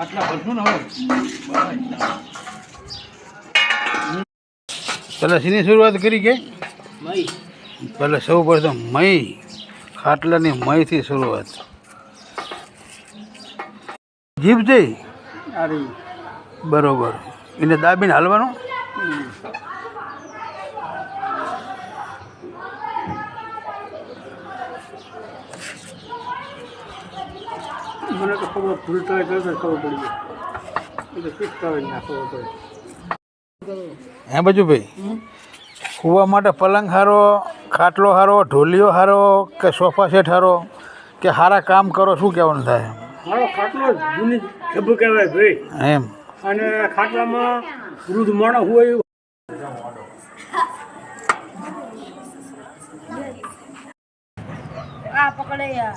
આટલા ભરશું ને હવે. પેલા શીની શરૂઆત કરી કે? પહેલાં સૌ પ્રથમ મય ખાટલાની મયથી શરૂઆત. જીભ જઈ બરોબર. એને દાબીને હાલવાનું? મને તો ખબર ભૂલતા હોય તો ખબર પડી ગઈ. ખબર પડે. હે બાજુ ભાઈ સુવા માટે પલંગ હારો ખાટલો હારો ઢોલિયો હારો કે સોફા સેટ હારો કે સારા કામ કરો શું કહેવાનું થાય? મારો ખાટલો જૂની ગભ કહેવાય ભાઈ. એમ. અને ખાટલામાં વૃદ્ધ માણસ હોય આ પકડે યાર.